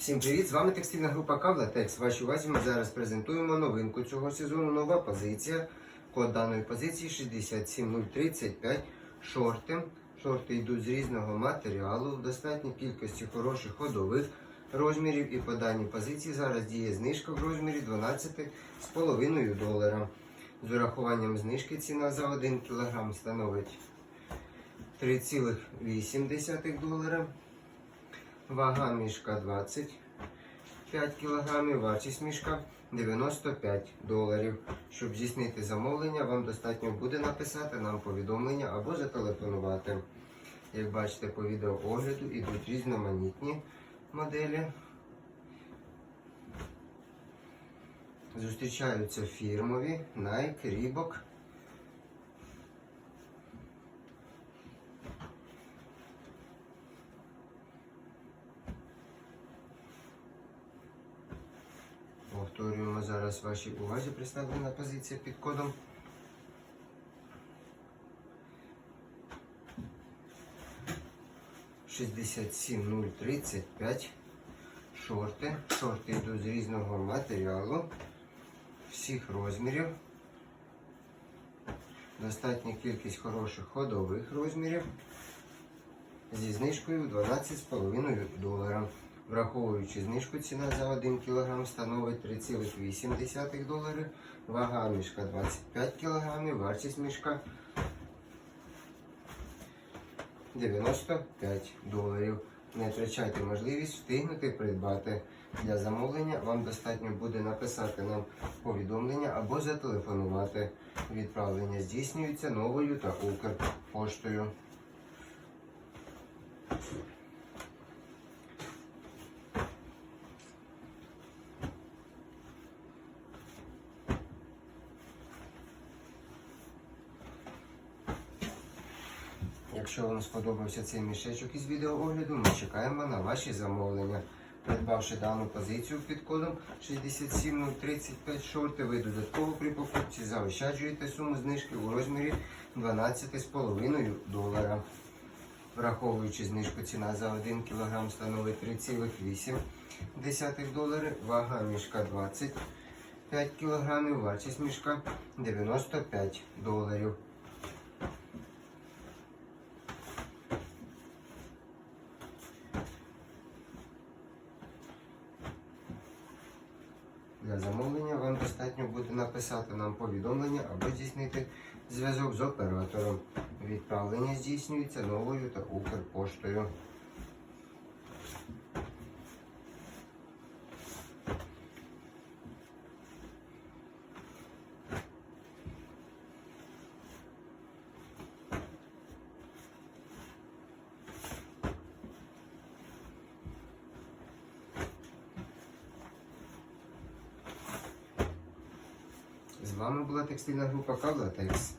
Всім привіт! З вами текстильна група Кавлатекс. Вашій увазі ми зараз презентуємо новинку цього сезону. Нова позиція. Код даної позиції 67035 шорти. Шорти йдуть з різного матеріалу, в достатній кількості хороших ходових розмірів. І по даній позиції зараз діє знижка в розмірі 12,5 долара. З урахуванням знижки ціна за 1 кг становить 3,8 долара. Вага мішка 25 кг, вартість мішка 95 доларів. Щоб здійснити замовлення, вам достатньо буде написати нам повідомлення або зателефонувати. Як бачите, по відеоогляду йдуть різноманітні моделі. Зустрічаються фірмові Nike, Reebok. Зараз вашій увазі представлена позиція під кодом. Шістдесят сім нуль тридцять п'ять шорти. Шорти йдуть з різного матеріалу, всіх розмірів. Достатня кількість хороших ходових розмірів зі знижкою 12,5 долара. Враховуючи знижку, ціна за 1 кг становить 3,8 долари, вага мішка 25 кг, вартість мішка 95 доларів. Не втрачайте можливість встигнути придбати. Для замовлення вам достатньо буде написати нам повідомлення або зателефонувати. Відправлення здійснюється новою та Укрпоштою. Якщо вам сподобався цей мішечок із відеоогляду, ми чекаємо на ваші замовлення. Придбавши дану позицію під кодом 67035 шорти, ви додатково при покупці заощаджуєте суму знижки у розмірі 12,5 долара. Враховуючи знижку, ціна за 1 кг становить 3,8 долари, вага мішка 25 кг, вартість мішка 95 доларів. Для замовлення вам достатньо буде написати нам повідомлення або здійснити зв'язок з оператором. Відправлення здійснюється новою та Укрпоштою. З вами була текстильна група Кавлатекс.